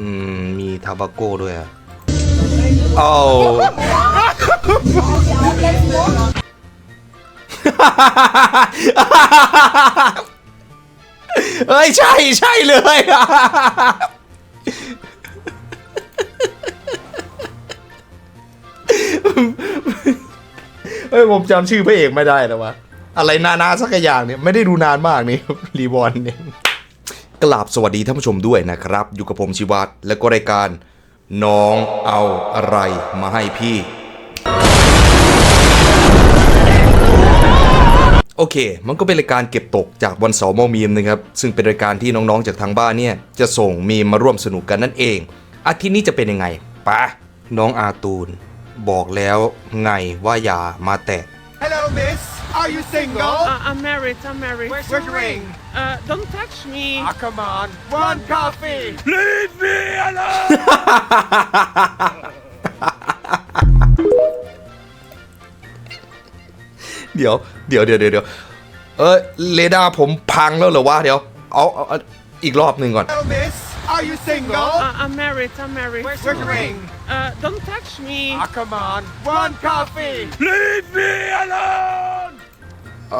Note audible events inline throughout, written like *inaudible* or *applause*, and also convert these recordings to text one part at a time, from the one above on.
อืม มีทาบาโก้ด้วยอะโอ้ เอ้ย ใช่ใช่เลยอะเฮ้ย ผมจำชื่อพระเอกไม่ได้แล้ววะ อะไรนานาสักอย่างเนี่ย ไม่ได้ดูนานมากนี่รีบอลเนี่ย กราบสวัสดีท่านผู้ชมด้วยนะครับ อยู่กับผมชิวัตรและก็รายการ น้องเอาอะไรมาให้พี่ โอเค มันก็เป็นรายการเก็บตกจากวันเสาร์มอมีมนะครับ ซึ่งเป็นรายการที่น้องๆจากทางบ้านเนี่ย จะส่งมีมมาร่วมสนุกกันนั่นเอง อาทิตย์นี้จะเป็นยังไงปะน้องอาตูน บอกแล้วไงว่าอย่ามาแตะ Hello, miss. Are you single? Uh, I'm married. I'm married. Where's your ring? Uh, don't touch me. Ah, come on. One coffee. Leave me alone! เดี๋ยว เดี๋ยวเดี๋ยวเดี๋ยวเดี๋ยวเออเรดาร์ผมพังแล้วเหรอวะ เดี๋ยว เอาเอาเอาอีกรอบหนึ่งก่อน Hello, miss. Are you single? Uh, I'm married. I'm married. Where's your ring? Uh, don't touch me. Ah, come on. One coffee. Leave me alone! *laughs* โอ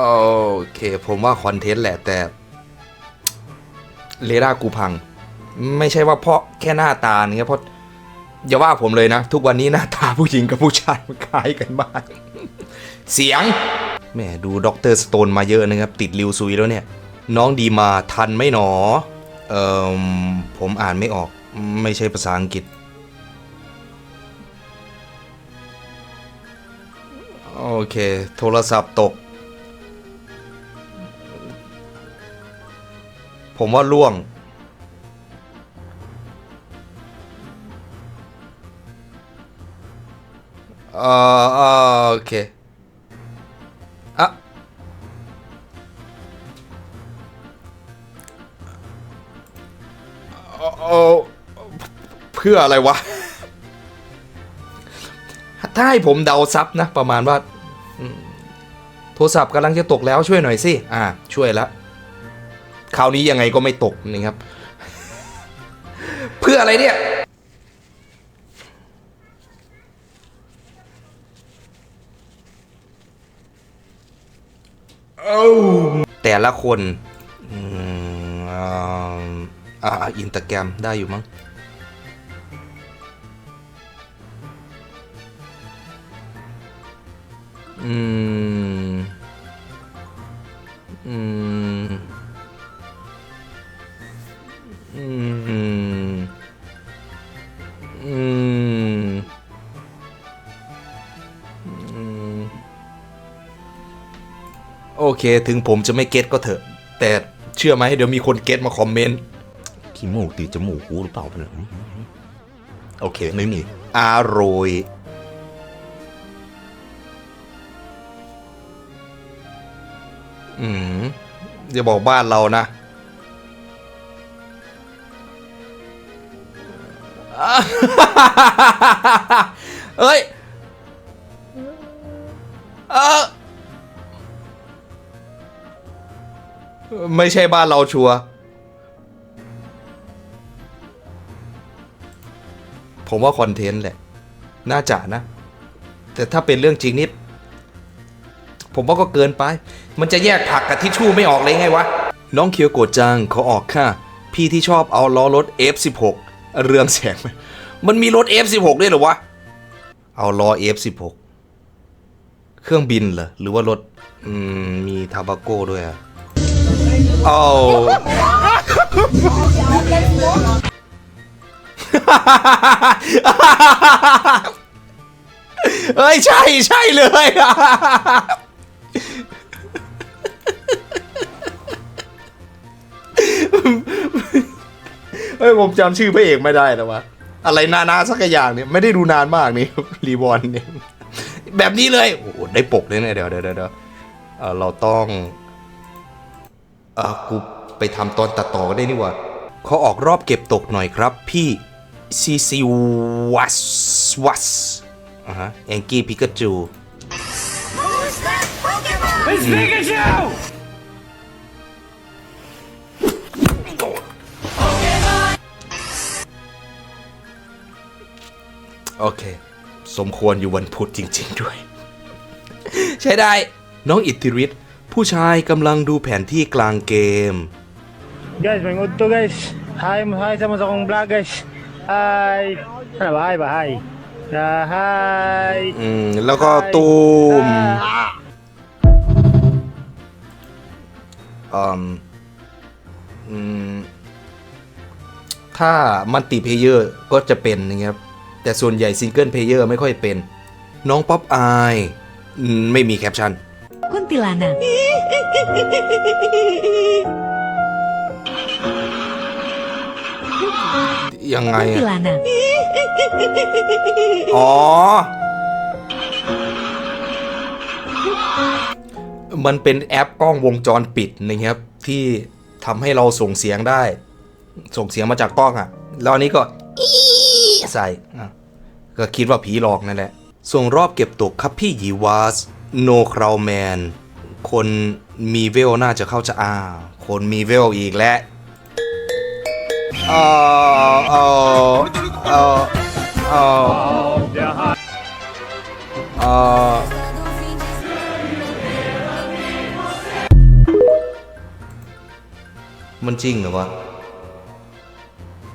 เค ผมว่าคอนเทนต์แหละแต่เรดาร์กูพัง ไม่ใช่ว่าเพราะแค่หน้าตาเนี่ยเพราะอย่าว่าผมเลยนะ ทุกวันนี้หน้าตาผู้หญิงกับผู้ชายมันคล้ายกันมาก เสียงแม่ดูด็อกเตอร์สโตนมาเยอะนะครับ ติดริวซุยแล้วเนี่ย น้องดีมาทันไม่หนอ เอ่อผมอ่านไม่ออกไม่ใช่ภาษาอังกฤษ โอเค โทรศัพท์ตก ผมว่าล่วง เอ่อเอ่อโอเคอะเอาเอเพื่ออะไรวะ ถ้าให้ผมเดาซับนะ ประมาณว่าโทรศัพท์กำลังจะตกแล้วช่วยหน่อยสิ อ่า ช่วยแล้ว คราวนี้ยังไงก็ไม่ตกนะครับ เพื่ออะไรเนี่ย แต่ละคนอืมอ่าอ่าอินตาแกรมได้อยู่มั้งอืม โอเค ถึงผมจะไม่เก็ตก็เถอะ แต่เชื่อไหมเดี๋ยวมีคนเก็ตมาคอมเมนต์ขี้มูกติดจมูกกูหรือเปล่าเนี่ยโอเค ไม่มีอร่อยอืมอย่าบอกบ้านเรานะเอ้ย เออ ไม่ใช่บ้านเราชัวร์ผมว่าคอนเทนต์แหละ น่าจะนะ แต่ถ้าเป็นเรื่องจริงนิดผมว่าก็เกินไป มันจะแยกผักกับทิชชู่ไม่ออกเลยไงวะ น้องเคียวโกดจังเขาออกค่ะ พี่ที่ชอบเอาล้อรถ F16 เรืองแสงมมันมีรถ F16 ด้วยเหรอวะ เอาล้อ F16 เครื่องบินเหรอ หรือว่ารถ อืม มีทาบาโก้ด้วยอะ โอ้เอ้ย ใช่ใช่เลยอะเฮ้ย ผมจำชื่อพระเอกไม่ได้แล้ววะ อะไรนานาสักอย่างเนี่ย ไม่ได้ดูนานมากนี่รีบอลเนี่ย แบบนี้เลย โอ้ได้ปกเลยเนี่ย เดี๋ยวเดี๋ยวเดี๋ยวเราต้อง ออกูไปทำตอนตัดต่อก็ได้นี่หว่าขอออกรอบเก็บตกหน่อยครับพี่ซีซีวัสวัสอ่าฮะแองกี้พิกาจู It's Pikachu! อโอเค สมควรอยู่วันพุธจริง ๆ ด้วย ใช้ได้ น้องอิทธิฤทธิ์ ผู้ชายกำลังดูแผนที่กลางเกม Guys, may to guys. Hi, hi sa mga akong vlog guys. Hi. Ano ba? Hi ba? Hi. Ah, hi. อืมแล้วก็ตูม Ah. อืมอืมถ้ามันติเพลเยอร์ก็จะเป็นนะครับ แต่ส่วนใหญ่ซิงเกิลเพลเยอร์ไม่ค่อยเป็น น้องป๊อปอายอืมไม่มีแคปชั่น Kuntilanak. ยังไงอะ Kuntilanak. อ๋อมันเป็นแอปกล้องวงจรปิดนะครับ ที่ทำให้เราส่งเสียงได้ ส่งเสียงมาจากกล้องอะ่ะ แล้วอันนี้ก็อีใส่อะก็คิดว่าผีหลอกนั่นแหละ ส่งรอบเก็บตกครับพี่ยีวาส โนคราวแมน คนมีเวลน่าจะเข้าจะอ้าคนมีเวลอีกแล้วเออเออเออเออเออมันจริงเหรอวะ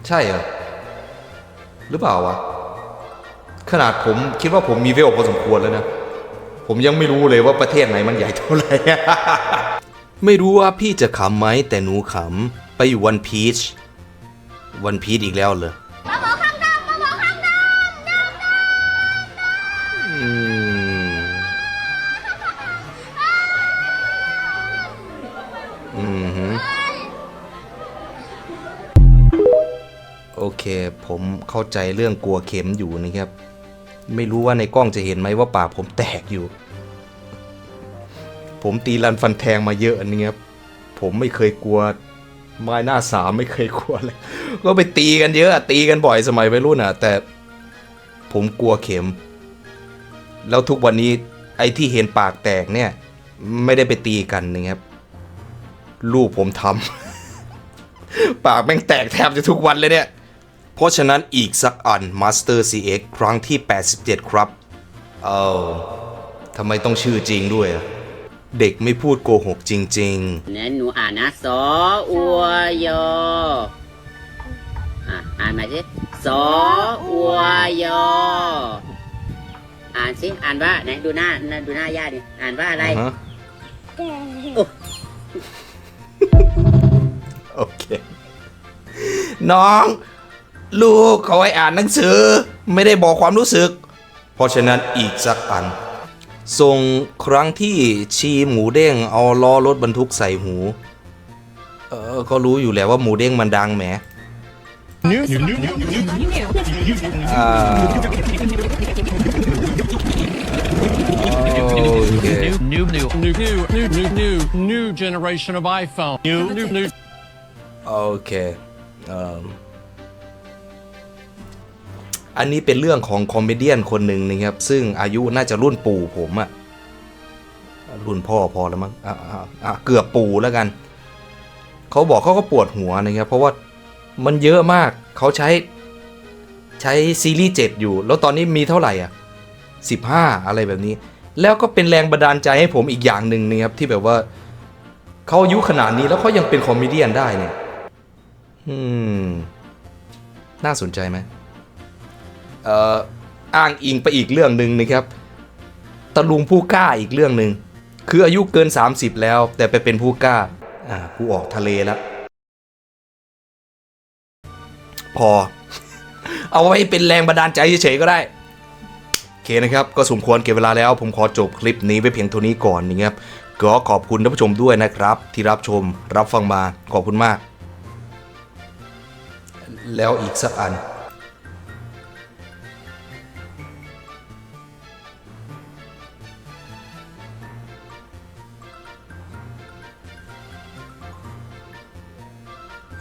ใช่เหรอ หรือเปล่าวะ ขนาดผมคิดว่าผมมีเวลพอสมควรแล้วนะ ผมยังไม่รู้เลยว่าประเทศไหนมันใหญ่เท่าไหร่ ไม่รู้ว่าพี่จะขำไหมแต่หนูขำไปอยู่วันพีชวันพีชอีกแล้วเลยอืมอืมฮึโอเค ผมเข้าใจเรื่องกลัวเข็มอยู่นะครับ ไม่รู้ว่าในกล้องจะเห็นไหมว่าปากผมแตกอยู่ ผมตีรันฟันแทงมาเยอะอันนี้ครับผมไม่เคยกลัวไม้หน้าสามไม่เคยกลัวเลยก็ไปตีกันเยอะตีกันบ่อยสมัยวัยรุ่นอะ แต่ผมกลัวเข็ม แล้วทุกวันนี้ไอ้ที่เห็นปากแตกเนี่ย ไม่ได้ไปตีกันนะครับลูกผมทำ ปากแม่งแตกแทบจะทุกวันเลยเนี่ย เพราะฉะนั้นอีกสักอัน Master CX ครั้งที่ 87 ครับ เออทำไมต้องชื่อจริงด้วยอะเด็กไม่พูดโกหกจริงๆเนี่ยหนูอ่านนะสออัวยออะอ่านมาสิสออัวยอ อ่านสิอ่านว่าไหนดูหน้าดูหน้าญาติดิอ่านว่าอะไรอ่าฮะโอ้โอเค น้อง ลูกเขาให้อ่านหนังสือ ไม่ได้บอกความรู้สึก เพราะฉะนั้นอีกสักอัน ส่งครั้งที่ชีหมูเด้งเอาล้อรถบรรทุกใส่หู เออ ก็รู้อยู่แล้วว่าหมูเด้งมันดังแหมอ่าโอเค New, new, new, new, new, new, new, new generation of iPhone. New, new, new. โอเคเอิ่ม อันนี้เป็นเรื่องของคอมเมเดี้คนหนึ่งนะครับ ซึ่งอายุน่าจะรุ่นปู่ผมอะรุ่นพ่อพอแล้วมั้งอะอะอะเกือบปู่แล้วกัน เขาบอกเขาก็ปวดหัวนะครับ เพราะว่ามันเยอะมากเขาใช้ใช้ซีรีส์7อยู่ แล้วตอนนี้มีเท่าไหร่อะ15อะไรแบบนี้ แล้วก็เป็นแรงบันดาลใจให้ผมอีกอย่างหนึ่งนะครับ ที่แบบว่าเขาอายุขนาดนี้แล้วเขายังเป็นคอมเมดี้ได้เนี่ย อืม น่าสนใจไหม อ่ออ้างอิงไปอีกเรื่องหนึ่งนะครับตะลุงผู้กล้าอีกเรื่องหนึ่งคืออายุเกิน 30 แล้ว แต่ไปเป็นผู้กล้าอ่ากูออกทะเลแล้ว พอ เอาไว้เป็นแรงบันดาลใจเฉยๆก็ได้โอเคนะครับ ก็สมควรเก็บเวลาแล้ว ผมขอจบคลิปนี้ไว้เพียงเท่านี้ก่อนนะครับก็ขอบคุณท่านผู้ชมด้วยนะครับ ที่รับชมรับฟังมาขอบคุณมาก แล้วอีกสักอัน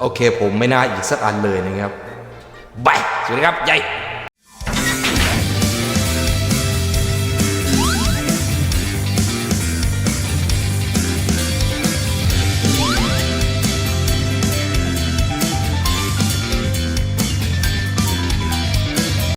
โอเคผมไม่น่าอีกสักอันเลยนะครับบายสวัสดีครับใหญ่